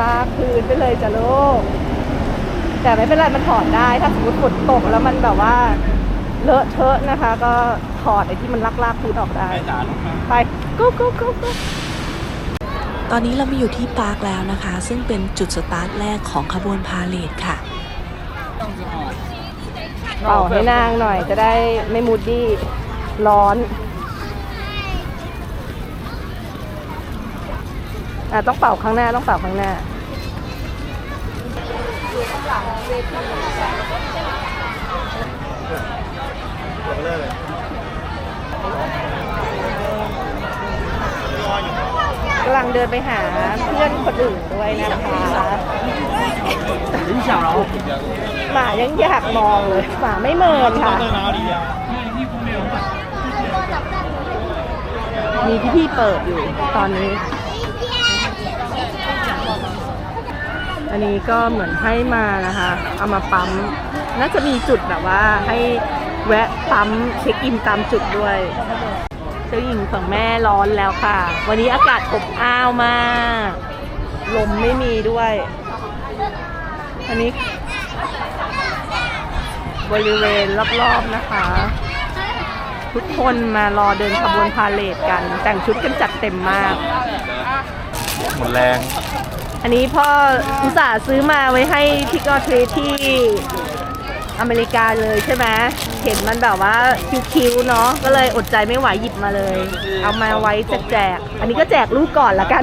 ลากพื้นไปเลยจ้ะลูก แต่ไม่เป็นไรมันถอดได้ ถ้าสมมติฝนตกแล้วมันแบบว่าเลอะเทอะนะคะ ก็ถอดไอ้ที่มันลากลากๆพื้นออกได้ ไป go go go go ตอนนี้เรามาอยู่ที่ปาร์คแล้วนะคะ ซึ่งเป็นจุดสตาร์ทแรกของขบวนพาเลทค่ะเป่าให้นางหน่อยจะได้ไม่มูดดี้ร้อน อะต้องเป่าข้างหน้าต้องเป่าข้างหน้ากำลังเดินไปหาเพื่อนคนอื่นด้วยนะคะหมายังอยากมองเลยหมาไม่เมินค่ะ มีที่พี่เปิดอยู่ตอนนี้ อันนี้ก็เหมือนให้มานะคะ เอามาปั๊ม น่าจะมีจุดแบบว่าให้แวะปั๊มเช็คอินตามจุดด้วย เจ้าหญิงของแม่ร้อนแล้วค่ะ วันนี้อากาศอบอ้าวมาก ลมไม่มีด้วย อันนี้ บริเวณรอบๆนะคะ ทุกคนมารอเดินขบวนพาเลทกัน แต่งชุดกันจัดเต็มมาก หมดแรง อันนี้พ่ออุตส่าห์ซื้อมาไว้ให้พี่กอทรีที่อเมริกาเลยใช่ไหมเห็นมันแบบว่าคิ้วๆเนาะก็เลยอดใจไม่ไหวหยิบมาเลย เอามาไว้แจกๆอันนี้ก็แจกลูกก่อนละกัน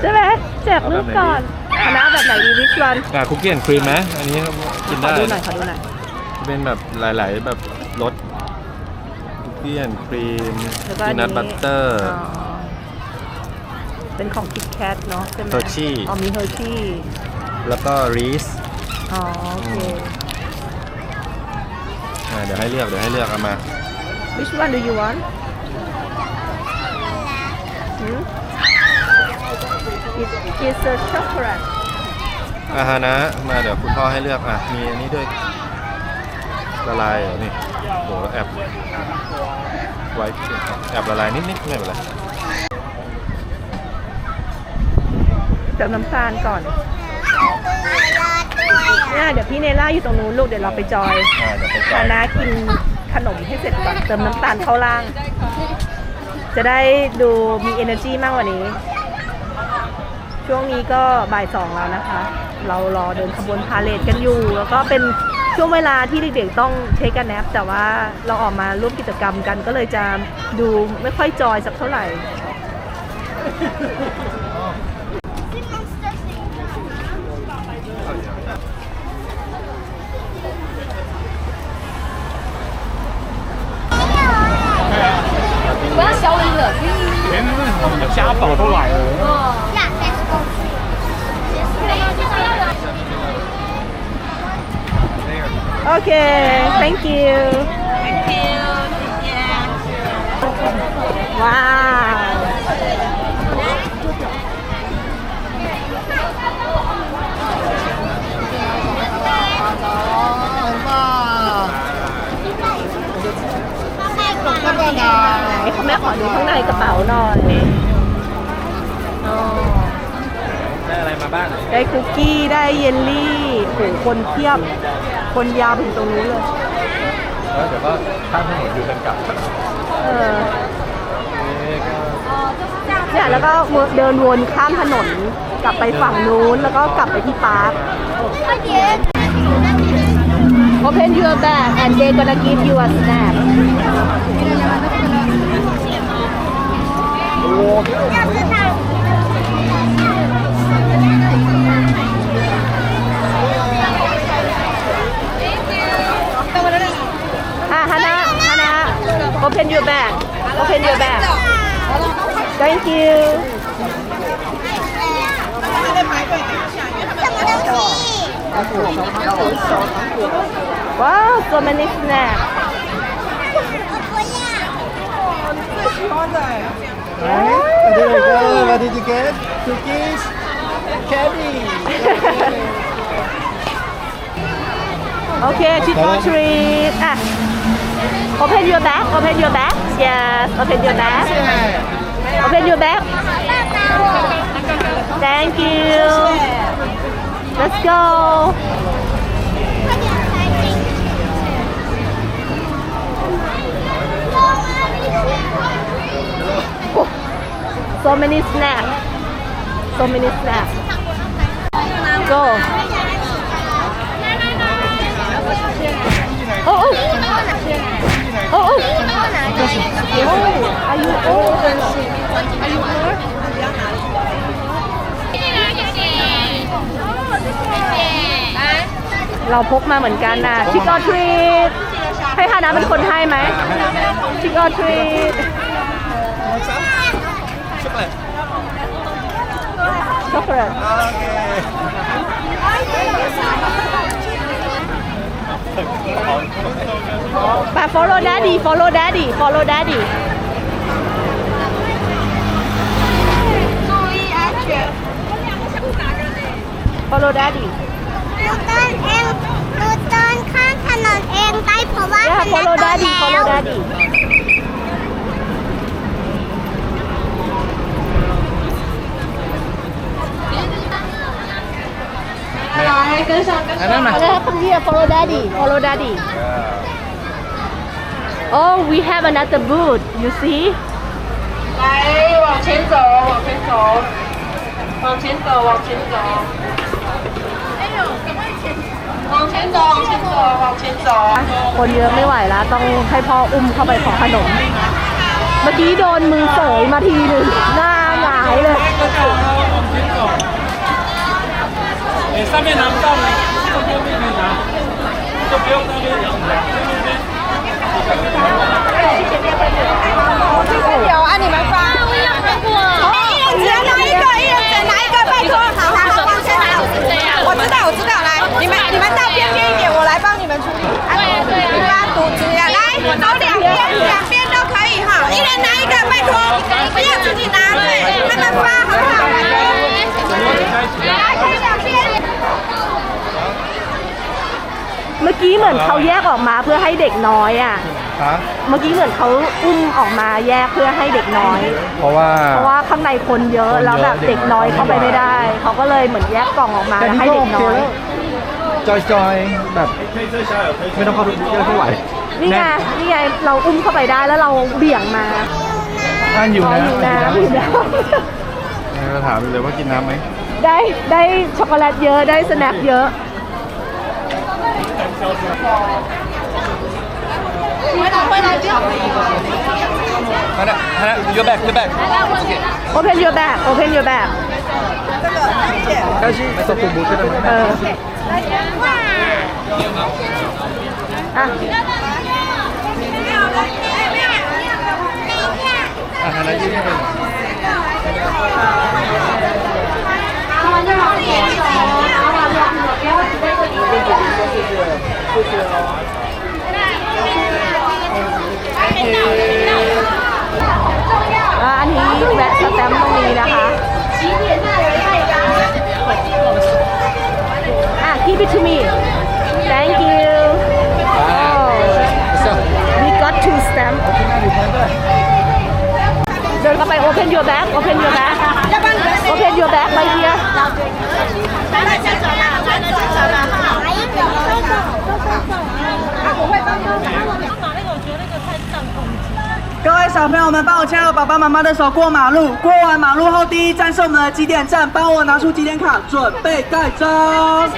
ใช่ไหมแจกลูกก่อนคณะแบบไหนดีวิชวันอะคุกกี้แอนด์ครีมไหมอันนี้กินขอได้ดูหน่อยขอดูหน่อยเป็นแบบหลาย ๆ แบบรสคุกกี้แอนด์ครีมแล้วก็พีอันนัทนี้บัตเตอร์ อ๋อ เป็นของคิดแคทเนาะใช่ไหม Hershey อ๋อมีเฮอร์ชี่แล้วก็รีสอ๋อโอเค อ่าเดี๋ยวให้เลือกเดี๋ยวให้เลือกเอามา which one do you want หืม It is a chocolate อาฮานะมาเดี๋ยวคุณพ่อให้เลือกอะมีอันนี้ด้วยละลายเหรอนี่โหแอบไว้แอบละลายนิดๆไม่เป็นไร เติมน้ำตาลก่อนเนี่ยเดี๋ยวพี่เนล่าอยู่ตรงนู้นลูกเดี๋ยวเราไปจอยอ่าเดี๋ยวไปจ่าคายนากินขนมให้เสร็จก่อนเติมน้ำตาลเข้าล่าง จะได้ดูมี energy มากกว่านี้ ช่วงนี้ก็บ่ายสองแล้วนะคะ เรารอเดินขบวนพาเลทกันอยู่ แล้วก็เป็นช่วงเวลาที่เด็กๆต้องเทคกันแนปแต่ว่าเราออกมาร่วมกิจกรรมกันก็เลยจะดูไม่ค่อยจอยสักเท่าไหร่ 不要消音了。连我们的家宝都来了。那再是公司。Okay, thank you. Thank you. Yeah. Wow. Bye. แม่ขอดูข้างในกระเป๋าหน่อยอ๋อได้อะไรมาบ้างได้คุกกี้ได้เยลลี่โหคนเทียบ คนยาวถึงตรงนู้นเลยแล้วเดี๋ยวก็ข้ามถนนอยู่กันกลับเออนี่ก็เนี่ยแล้วก็เดินวนข้ามถนนกลับไปฝั่งนู้นแล้วก็กลับไปที่ปาร์ค Open your bag and they gonna give you a snack อะฮานะฮานะ Open your bag Open your bag Thank you ว้าว so many snacks There you go. What did you get? Cookies? Candy. Okay, trick or treat อ่ะ Open your bag Open your bag Yes Open your bag Open your bag Thank you Let's go So many snacks So many snacks Go Oh oh Oh oh Oh Are you old? Are you old? เราพกมาเหมือนกันนะชิคกอทรีตให้ฮานาเป็นคนให้ไหมชิคกอทรี ต chocolate ช็อกโกแลตไป follow daddy follow daddy follow daddy ฟ follow daddy หนูเดินเองหนูเดินข้างถนนเองได้เพราะว่า yeah ถนน follow โต daddy แล้ follow ว daddy อันนั้นมา อะไรครับ come here follow daddy follow daddy oh we have another booth you see 来，往前走，往前走，往前走，往前走。哎呦，赶快前！往前走，往前走，往前走。 คนเยอะไม่ไหวแล้ว ต้องให้พ่ออุ้มเข้าไปขอขนม เมื่อกี้โดนมือเสยมาทีหนึ่งหน้าหงายเลย 哎， 上面拿不到呢，这边可以拿，就不用那边拿，这边。有啊，你们发。我。知道，我知道，来，你们你们到边边一点，我来帮你们处理。来，走两边，两边 อีเดนไนท์กับไ慢慢发，好不好？เมื่อกี้เหมือนเขาแยกออกมาเพื่อให้เด็กน้อยอะเมื่อกี้เหมือนเขาอุ้มออกมาแยกเพื่อให้เด็กน้อย เพราะว่า เพราะว่าข้างในคนเยอะแล้วแบบเด็กน้อยเข้าไปไม่ได้ เขาก็เลยเหมือนแยกกล่องออกมาให้เด็กน้อย แล้จอยๆ แบบ ไม่ต้องเข้าทุกที่ก็ได้เท่าไหร่ นี่ไง นี่ไง เราอุ้มเข้าไปได้แล้วเราเบี่ยงมาท่านอยู่น้ำอยู่น้ำอยู่น้ำเราถามเลยว่ากินน้ำไหม ได้ได้ช็อกโกแลตเยอะได้สแน็คเยอะไม่นเยอะฮันะฮะ your bag your bag open your bag open your bag แคสกุลบุตรใช่ไหมเออ อะอันนี้แวะสแตมป์ตรงนี้นะคะ อะ keep it มี 摇白，OK，摇白，OK，摇白，来一下。各位小朋友们，帮我牵好爸爸妈妈的手过马路。过完马路后，第一站是我们的纪念站，帮我拿出纪念卡，准备盖章。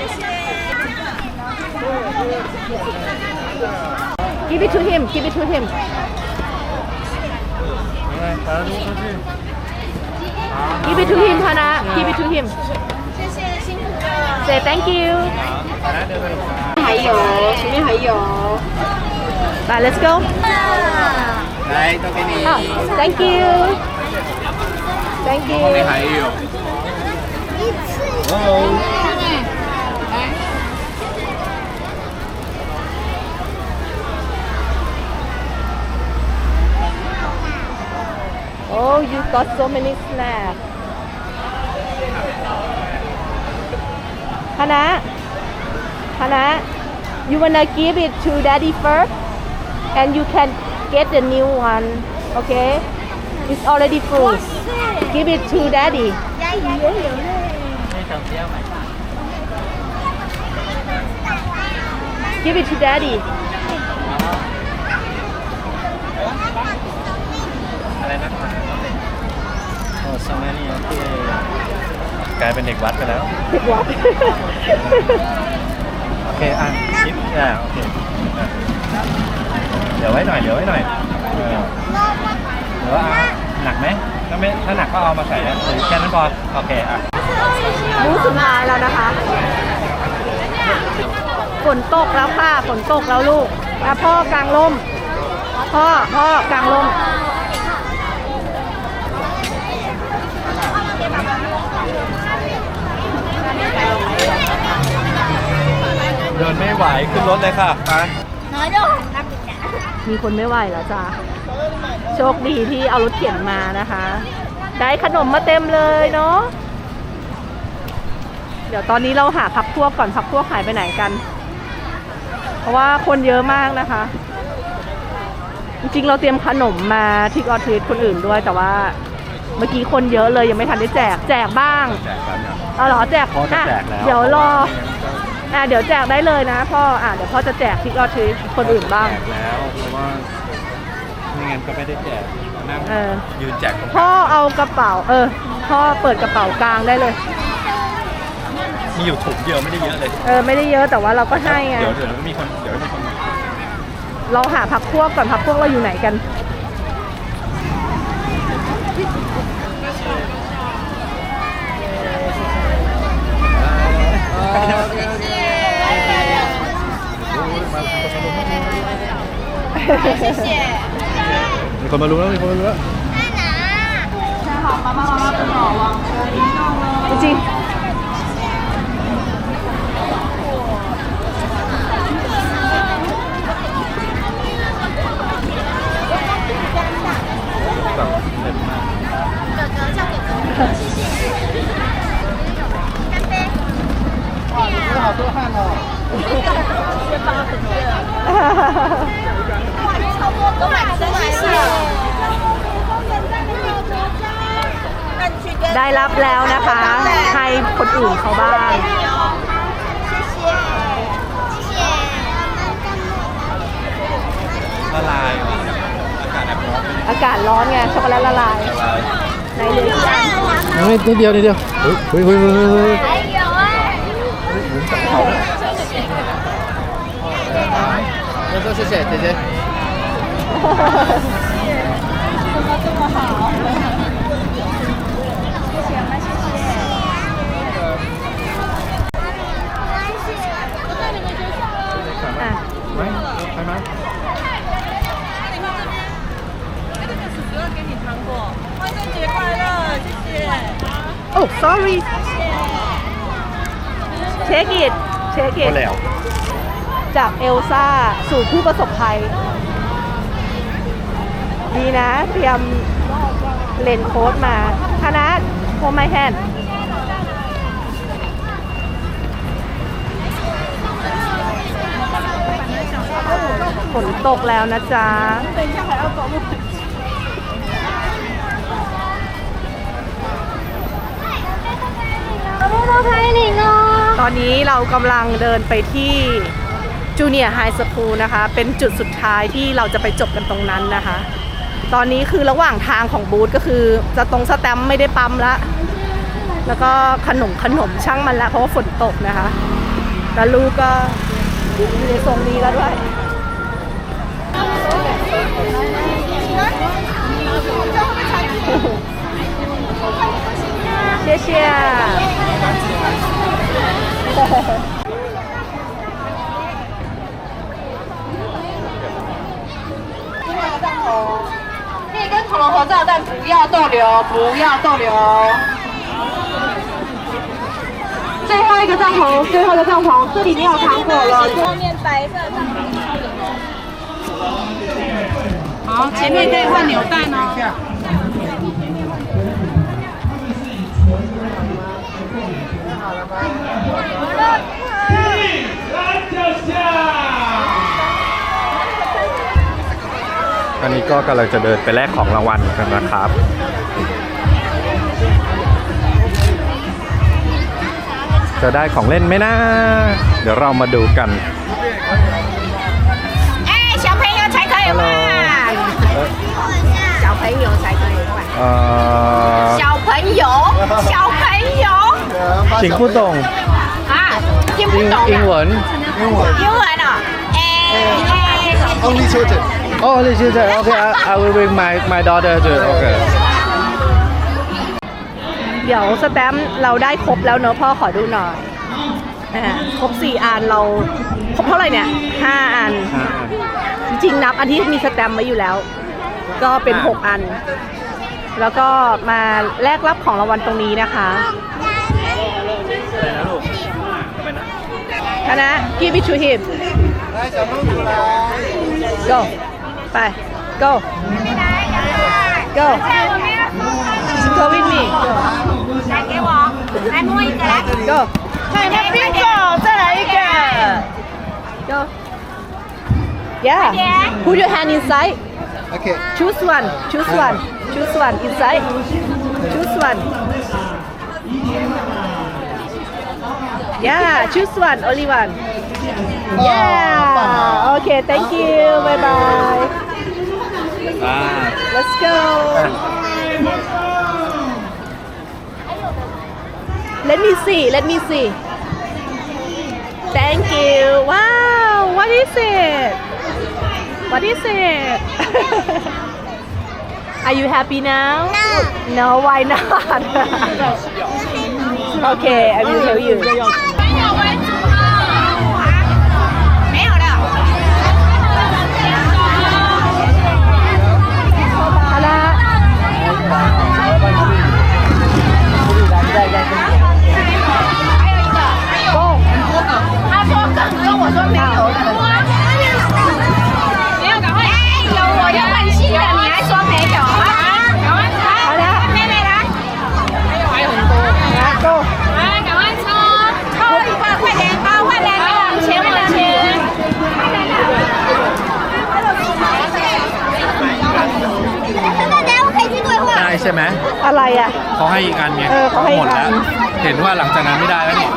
Give it to him, give it to him. Give it to him, Hana. Give it to him. Say thank you. 还有，前面还有。来，Let's go。来，都给你。好，Thank you。Thank you。后面还有。哦。Oh, you got so many snacks. Hana, Hana, you wanna give it to Daddy first, and you can get the new one. Okay? It's already full. Give it to Daddy. Give it to daddy โอ้สมัยนี้โอเคกลายเป็นเด็กวัดไปแล้ว เด็กวัด โอเค อะคิดอะโอเคอะเดี๋ยวไว้หน่อย เดี๋ยวไว้หน่อยเออเดี๋ยวเอาหนักไหมถ้าไม่ถ้าหนักก็เอามาใส่นะหรือแค่นั้นพอ โอเค อะบูธสุดท้ายแล้วนะคะ ฝนตกแล้วค่ะ ฝนตกแล้วลูกอะพ่อกลางร่มพ่อ พ่อกลางร่ม เดินไม่ไหวขึ้นรถเลยค่ะไปมีคนไม่ไหวแล้วจ้ะโชคดีที่เอารถเข็นมานะคะ ได้ขนมมาเต็มเลยเนาะเดี๋ยวตอนนี้เราหาพักพวกก่อนพักพวกหายไปไหนกัน เพราะว่าคนเยอะมากนะคะ จริงๆเราเตรียมขนมมาที่ออทิสคนอื่นด้วย แต่ว่าเมื่อกี้คนเยอะเลยยังไม่ทันได้แจกแจกบ้างแจกแล้วเนี่ยเอาเหรอแจกพ่อจะอะแจกแล้ว เดี๋ยวรอ อะเดี๋ยวแจกได้เลยนะพ่ออะเดี๋ยวพ่อจะแจกที่ออทิสคนอื่นบ้าง แจกแล้วเพราะว่าไม่งั้นก็ไม่ได้แจกนั่งเออ ยืนแจกตรงกพ่อลางเอากระเป๋า เออ พ่อเปิดกระเป๋ากลางได้เลย มีอยู่ถุงเดียวไม่ได้เยอะเลยเออไม่ได้เยอะแต่ว่าเราก็ให้ไงเดี๋ยวเดี๋ยวมีคนเดี๋ยวมีคนมาเราหาพักพวกก่อนพักพวกเราอยู่ไหนกัน มีคนมารู้แล้วมีคนมารู้แล้วจริง อากาศแบบร้อนเลย อากาศร้อนไง ช็อกโกแลตละลาย ละลาย ในเหลือกี่อัน เฮ้ยนิดเดียวนิดเดียวเฮ้ยเฮ้ยเฮ้ยเฮ้ยเฮ้ย要说谢谢姐姐。 อ่ะ ไหมใครไหม โอ้ Sorry take it take ก็ it แล้วจากเอลซ่าสู่ผู้ประสบภัย ดีนะ เตรียมเลนโค้ดมาคณะโฮมไมแฮนฝนตกแล้วนะจ๊ะตอ อนนี้เรากำลังเดินไปที่จูเนียร์ไฮสคูลนะคะ เป็นจุดสุดท้ายที่เราจะไปจบกันตรงนั้นนะคะ ตอนนี้คือระหว่างทางของบูธก็คือจะตรงสแตมไม่ได้ปั๊มละ แล้วก็ขนมขนมช่างมันละเพราะว่าฝนตกนะคะ แล้วลูกก็อยู่ในทรงนี้แล้วด้วยเชียร์ 不要逗留，不要逗留。最后一个帐篷，最后一个帐篷，这里没有糖果了。后面白色帐篷。好，前面可以换扭蛋哦。อันนี้ก็กำลังจะเดินไปแลกของรางวัลกันนะครับ จะได้ของเล่นไหมนะ เดี๋ยวเรามาดูกัน 哎，小朋友才可以 Hello 玩，小朋友才可以玩， เอ่อ 小朋友，小朋友 ชิงผู้ตรง 啊，听不 อิง 懂 อิงเห 的， วิน 英文哦，哎哎。 Only children. โอ้ลิชิเจโอเค I will bring my my daughter to โอ เคเดี๋ยวสแตมป์เราได้ครบแล้วเนอะพ่อขอดูหน่อยอ่าครบสี่อันเราครบเท่าไหร่เนี่ยห้าอันจริงๆนับอันที่มีสแตมป์ไว้อยู่แล้ว ก็เป็น 6 อัน แล้วก็มาแลกรับของรางวัลตรงนี้นะคะคณะ give it to him go ไป go go go with me. Này kéo bò. Này. Go. Go. Yeah. Put your hand inside. Okay. Choose one. Choose one. Choose one inside. Choose one. Yeah, choose one, only one. Yeah. Okay, thank you. Bye bye. Let's go. Let me see let me see. Thank you. Wow what is it? What is it? Are you happy now? No. No, why not? Okay I will tell you ให้อีกอันไงเออเขาให้อีหมกดอัแล้ว น เห็นว่าหลังจากนั้นไม่ได้แล้วนี่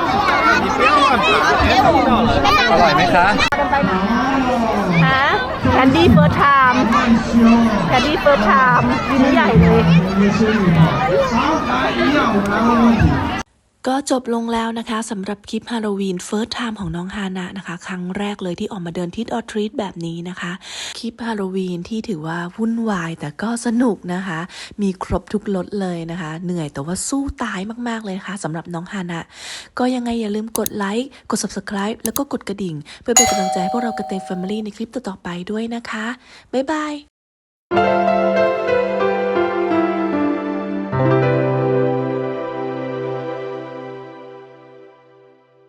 อร่อยไหมคะฮะ Candy first time Candy first time ยิ้มใหญ่เลย ก็จบลงแล้วนะคะสำหรับคลิปฮาโลวีนเฟิร์สไทม์ของน้องฮานะนะคะ ครั้งแรกเลยที่ออกมาเดินทิดออทรีตแบบนี้นะคะ คลิปฮาโลวีนที่ถือว่าวุ่นวายแต่ก็สนุกนะคะ มีครบทุกรสเลยนะคะ เหนื่อยแต่ว่าสู้ตายมากๆเลยนะคะสำหรับน้องฮานะ ก็ยังไงอย่าลืมกดไลค์กด subscribe แล้วก็กดกระดิ่ง เพื่อเป็นกำลังใจให้พวกเรากระเตยแฟมิลี่ในคลิปต่อๆไปด้วยนะคะ บ๊ายบาย